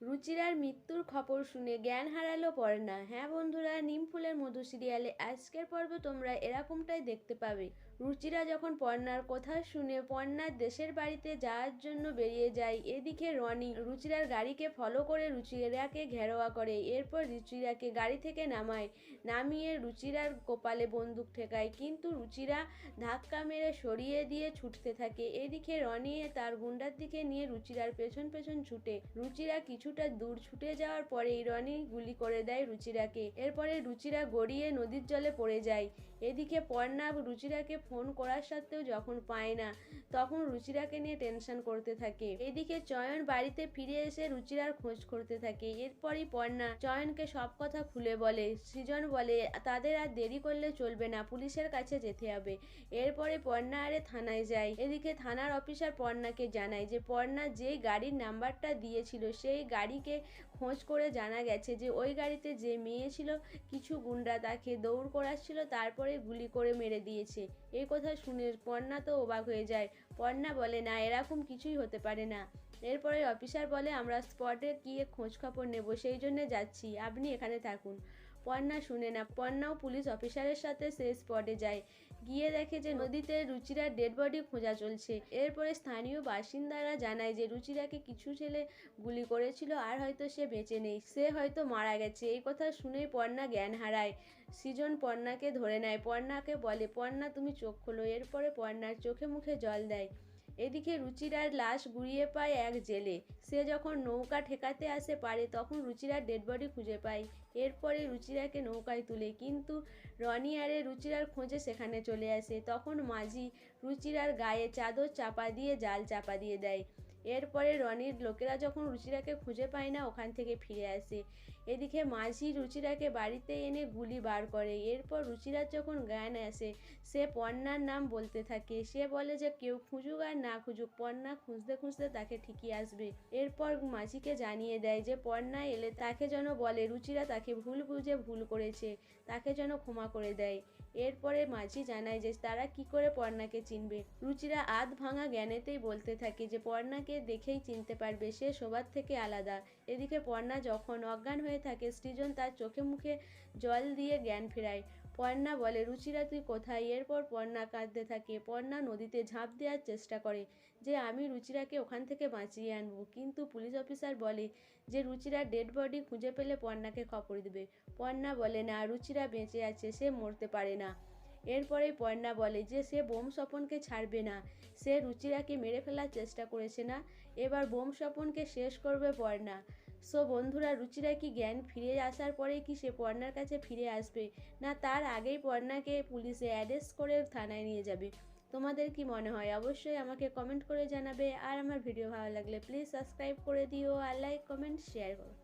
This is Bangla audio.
রুচিরার মৃত্যুর খবর শুনে জ্ঞান হারালো পর্ণা। হ্যাঁ বন্ধুরা, নিম ফুলের মধু সিরিয়ালে আজকের পর্ব তোমরা এরকমটাই দেখতে পাবে। রুচিরা যখন পর্ণার কথা শুনে পর্ণার দেশের বাড়িতে যাওয়ার জন্য বেরিয়ে যায়, এদিকে রনি রুচিরার গাড়িকে ফলো করে রুচিরাকে ঘেরোয়া করে। এরপর রুচিরাকে গাড়ি থেকে নামায়, নামিয়ে রুচিরার কপালে বন্দুক ঠেকায়। কিন্তু রুচিরা ধাক্কা মেরে সরিয়ে দিয়ে ছুটতে থাকে। এদিকে রনি তার গুন্ডার দিকে নিয়ে রুচিরার পেছন পেছন ছুটে। রুচিরা কিছুটা দূর ছুটে যাওয়ার পরেই রনি গুলি করে দেয় রুচিরাকে। এরপরে রুচিরা গড়িয়ে নদীর জলে পড়ে যায়। এদিকে পর্ণা রুচিরাকে ফোন করার সত্ত্বেও যখন পায় না, তখন রুচিরাকে নিয়ে টেনশন করতে থাকে। এদিকে চয়ন বাড়িতে ফিরে এসে রুচিরার খোঁজ করতে থাকে। এরপরই পর্ণা চয়নকে সব কথা খুলে বলে। সৃজন বলে, তাদের আর দেরি করলে চলবে না, পুলিশের কাছে যেতে হবে। এরপরে পর্ণা আরে থানায় যায়। এদিকে থানার অফিসার পর্ণাকে জানায় যে, পর্ণা যেই গাড়ির নাম্বারটা দিয়েছিল, সেই গাড়িকে খোঁজ করে জানা গেছে যে ওই গাড়িতে যে মেয়ে ছিল, কিছু গুন্ডা তাকে দৌড় করাচ্ছিল, তারপরে গুলি করে মেরে দিয়েছে। এই কথা শুনে পর্ণা তো অবাক হয়ে যায়। পর্ণা বলে, না, এরকম কিছুই হতে পারে না। এরপরে অফিসার বলে, আমরা স্পটে গিয়ে খোঁজ খবর নেব, সেই জন্য যাচ্ছি। আপনি এখানে থাকুন। পর্ণা শুনে না। পর্ণাও পুলিশ অফিসারের সাথে সে স্পটে যায়। গিয়ে দেখে যে নদীতে রুচিরার ডেড বডি খোঁজা চলছে। এরপরে স্থানীয় বাসিন্দারা জানায় যে রুচিরাকে কিছু ছেলে গুলি করেছিল আর হয়তো সে বেঁচে নেই। সে হয়তো মারা গেছে। এই কথা শুনেই পর্ণা জ্ঞান হারায়। সৃজন পর্ণাকে ধরে নেয়। পর্ণাকে বলে পর্ণা তুমি চোখ খোলো। এরপরে পর্ণার চোখে মুখে জল দেয়। এদিকে রুচিরার লাশ গুড়িয়ে পায় এক জেলে। সে যখন নৌকা ঠেকাতে আসে পারে, তখন রুচিরার ডেড বডি খুঁজে পায়। এরপরে রুচিরাকে নৌকায় তুলে। কিন্তু রনি আরে রুচিরার খোঁজে সেখানে চলে আসে। তখন মাঝি রুচিরার গায়ে চাদর চাপা দিয়ে জাল চাপা দিয়ে দেয়। এরপরে রনির লোকেরা যখন রুচিরাকে খুঁজে পায় না, ওখান থেকে ফিরে আসে। এদিকে মাঝি রুচিরাকে বাড়িতে এনে গুলি বার করে। এরপর রুচিরার যখন জ্ঞান আসে, সে পর্ণার নাম বলতে থাকে। সে বলে যে, কেউ খুঁজুক আর না খুঁজুক পর্ণা খুঁজতে খুঁজতে তাকে ঠিকই আসবে। এরপর মাঝিকে জানিয়ে দেয় যে পর্ণা এলে তাকে যেন বলে, রুচিরা তাকে ভুল বুঝে ভুল করেছে, তাকে যেন ক্ষমা করে দেয়। এরপরে মাঝি জানায় যে তারা কি করে পর্ণাকে চিনবে? রুচিরা আধ ভাঙা জ্ঞানেতেই বলতে থাকে যে পর্ণাকে দেখেই চিনতে পারবে, সে সবার থেকে আলাদা। এদিকে পর্ণা যখন অজ্ঞান হয়ে থাকে, সৃজন তার চোখে মুখে জল দিয়ে জ্ঞান ফেরায়। পর্ণা বলে, রুচিরা, তুই কোথায়? এরপর পর্ণা কাঁদতে থাকে। পর্ণা নদীতে ঝাঁপ দেওয়ার চেষ্টা করে যে, আমি রুচিরাকে ওখান থেকে বাঁচিয়ে আনব। কিন্তু পুলিশ অফিসার বলে যে, রুচিরা ডেড বডি খুঁজে পেলে পর্ণাকে খবর দেবে। পর্ণা বলে, না, রুচিরা বেঁচে আছে, সে মরতে পারে না। এরপরে পর্ণা বলে যে, সে বোম স্বপনকে ছাড়বে না। সে রুচিরাকে মেরে ফেলার চেষ্টা করেছে না। এবার বোম স্বপনকে শেষ করবে পর্ণা সো বন্ধুরা, রুচিরা কি জ্ঞান ফিরে আসার পরে কি সে পর্ণার কাছে ফিরে আসবে? না, তার আগেই পর্ণাকে পুলিশে অ্যারেস্ট করে থানায় নিয়ে যাবে। তোমাদের কি মনে হয়? অবশ্যই আমাকে কমেন্ট করে জানাবে। আর আমার ভিডিও ভালো লাগলে প্লিজ সাবস্ক্রাইব করে দিও। আর লাইক, কমেন্ট, শেয়ার করো।